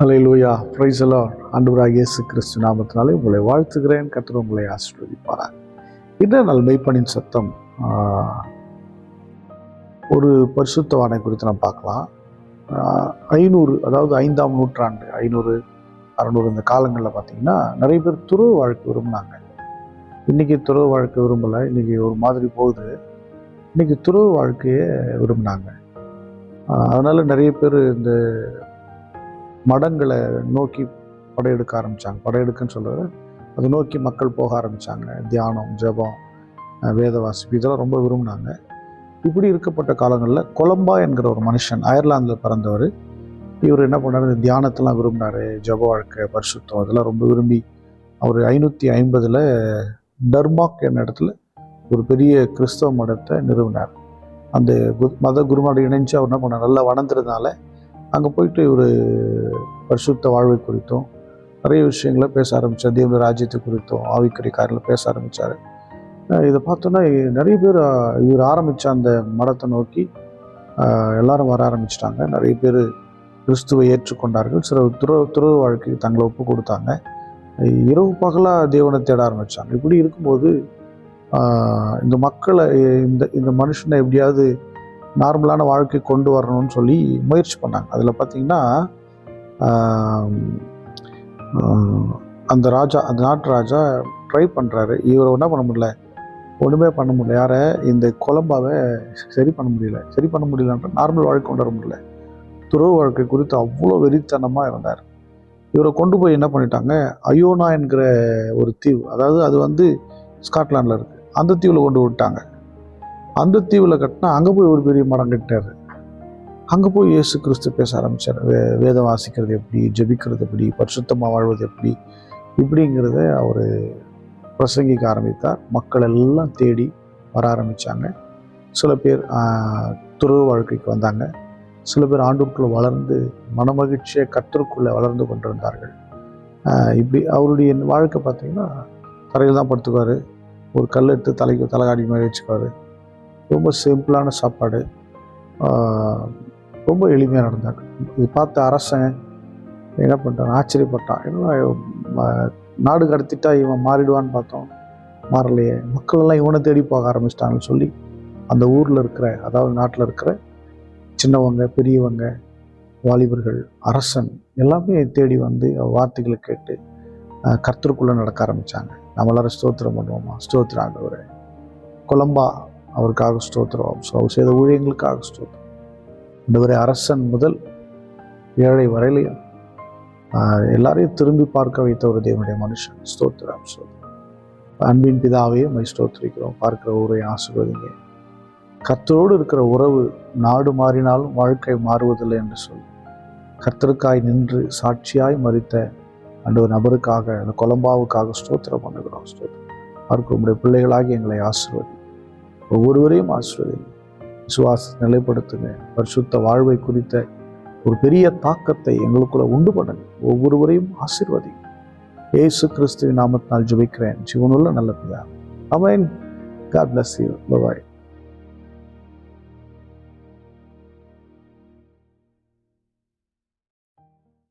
ஹலை லூயா பிரைசலா ஆண்டவராக இயேசு கிறிஸ்து நாமத்தினாலே உங்களை வாழ்த்துகிறேன். கத்திர உங்களை ஆசீர்வதிப்பாராக. இன்றைய நாள் மெய்ப்பனின் சத்தம் ஒரு பரிசுத்தவானை குறித்து நம்ம பார்க்கலாம். ஐநூறு அதாவது ஐந்தாம் நூற்றாண்டு ஐநூறு அறநூறு இந்த காலங்களில் பார்த்தீங்கன்னா நிறைய பேர் துறவு வாழ்க்கை விரும்பினாங்க. இன்றைக்கி துறவு வாழ்க்கை விரும்பலை இன்றைக்கி ஒரு மாதிரி போகுது. இன்றைக்கி துறவு வாழ்க்கையை விரும்பினாங்க. அதனால் நிறைய பேர் இந்த மடங்களை நோக்கி படையெடுக்க ஆரம்பித்தாங்க படையெடுக்குன்னு சொல்கிறது அதை நோக்கி மக்கள் போக ஆரம்பித்தாங்க தியானம் ஜெபம் வேத வாசிப்பு இதெல்லாம் ரொம்ப விரும்பினாங்க. இப்படி இருக்கப்பட்ட காலங்களில் கொலம்பா என்கிற ஒரு மனுஷன் அயர்லாந்தில் பிறந்தவர். இவர் என்ன பண்ணார்? இந்த தியானத்தெல்லாம் விரும்பினார். ஜெப வாழ்க்கை பரிசுத்தம் அதெல்லாம் ரொம்ப விரும்பி அவர் ஐநூற்றி ஐம்பதில் டர்மாக் என்ற இடத்துல ஒரு பெரிய கிறிஸ்தவ மடத்தை நிறுவினார். அந்த கு- மத குருமாடு இணைஞ்சு அவர் என்ன பண்ணார்? நல்லா வளர்ந்ததுனால அங்கே போயிட்டு இவர் பரிசுத்த வாழ்வை குறித்தும். நிறைய விஷயங்களை பேச ஆரம்பித்தார் தேவனுடைய ராஜ்யத்தை குறித்தும். ஆவிக்குரிய காரில் பேச ஆரம்பித்தார் இதை பார்த்தோன்னா நிறைய பேர் இவர் ஆரம்பித்த அந்த மடத்தை நோக்கி எல்லாரும் வர ஆரம்பிச்சிட்டாங்க. நிறைய பேர் கிறிஸ்துவை ஏற்றுக்கொண்டார்கள். சில துறவு துறவு வாழ்க்கைக்கு தங்களை ஒப்பு கொடுத்தாங்க. இரவு பகலாக தேவனை தேட ஆரம்பித்தாங்க இப்படி இருக்கும்போது இந்த மக்களை இந்த இந்த மனுஷனை எப்படியாவது நார்மலான வாழ்க்கை கொண்டு வரணும்னு சொல்லி முயற்சி பண்ணாங்க. அதில் பார்த்தீங்கன்னா அந்த ராஜா அந்த நாட்டு ராஜா ட்ரை பண்ணுறாரு இவரை என்ன பண்ண முடியல? ஒன்றுமே பண்ண முடியல. யாரை? இந்த கொலம்பாவை சரி பண்ண முடியல. சரி பண்ண முடியலன்ற நார்மல் வாழ்க்கை கொண்டு வர முடியல. துறவு வாழ்க்கை குறித்து அவ்வளோ வெறித்தனமாக இருந்தார். இவரை கொண்டு போய் என்ன பண்ணிட்டாங்க? அயோனா என்கிற ஒரு தீவு அதாவது அது வந்து ஸ்காட்லாண்டில் இருக்குது அந்த தீவில் கொண்டு விட்டாங்க. அந்த தீவில் கட்டினா அங்கே போய் ஒரு பெரிய மரம் கட்டார் அங்கே போய் இயேசு கிறிஸ்து பேச ஆரம்பித்தார் வே வேதம் வாசிக்கிறது எப்படி ஜெபிக்கிறது எப்படி பரிசுத்தமாக வாழ்வது எப்படி இப்படிங்கிறத அவர் பிரசங்கிக்க ஆரம்பித்தார். மக்கள் எல்லாம் தேடி வர ஆரம்பித்தாங்க சில பேர் துறவு வாழ்க்கைக்கு வந்தாங்க. சில பேர் ஆண்டுக்குள்ளே வளர்ந்து மனமகிழ்ச்சியை கத்தருக்குள்ளே வளர்ந்து கொண்டிருந்தார்கள். இப்படி அவருடைய வாழ்க்கை பார்த்திங்கன்னா தரையில் தான் படுத்துக்குவார். ஒரு கல் எடுத்து தலைக்கு தலைகாடி மாதிரி வச்சுக்குவார். ரொம்ப சிம்பிளான சாப்பாடு. ரொம்ப எளிமையாக நடந்தாங்க. இது பார்த்த அரசன் என்ன பண்ணிட்டான் ஆச்சரியப்பட்டான். என்ன நாடு கடத்திட்டா இவன் மாறிடுவான்னு பார்த்தோம். மாறலையே. மக்களெல்லாம் இவனை தேடி போக ஆரம்பிச்சிட்டாங்கன்னு சொல்லி அந்த ஊரில் இருக்கிற அதாவது நாட்டில் இருக்கிற சின்னவங்க பெரியவங்க வாலிபர்கள் அரசன் எல்லாமே தேடி வந்து வார்த்தைகளை கேட்டு கர்த்தருக்குள்ளே நடக்க ஆரம்பித்தாங்க நம்மளால ஸ்தோத்திரம் பண்ணுவோமா? ஸ்தோத்திரம் ஆண்டவரே. கொலம்பா அவருக்காக ஸ்தோத்திரம். ஸோ அவர் செய்த ஊழியங்களுக்காக ஸ்தோத்திரம். வரை அரசன் முதல் ஏழை வரையிலையும் எல்லாரையும் திரும்பி பார்க்க வைத்த ஒரு தேவனுடைய மனுஷன். ஸ்தோத்திரம் ஸ்தோத்திரம். அன்பின் பிதாவே மை ஸ்தோத்திரிக்கிறோம். பார்க்குற ஊரை ஆசிர்வதிங்க. கத்தரோடு இருக்கிற உறவு நாடு மாறினாலும் வாழ்க்கை மாறுவதில்லை என்று சொல்லி கத்தருக்காய் நின்று சாட்சியாய் மறித்த அந்த ஒரு நபருக்காக அந்த கொலம்பாவுக்காக ஸ்தோத்திரம் பண்ணுகிறோம். ஸ்தோத்திரம். பார்க்க உங்களுடைய பிள்ளைகளாகி எங்களை ஆசிர்வதி. ஒவ்வொருவரையும் ஆசிர்வதி விசுவாச நிலைப்படுத்துங்க. பரிசுத்த வாழ்வை குறித்த ஒரு பெரிய தாக்கத்தை எங்களுக்குள்ள உண்டு பண்ணுங்க. ஒவ்வொருவரையும் ஆசிர்வதி ஏசு கிறிஸ்துவின் நாமத்தினால் ஜெபிக்கிறேன். ஜீவனுள்ள நல்ல பிதா. Amen God bless you bye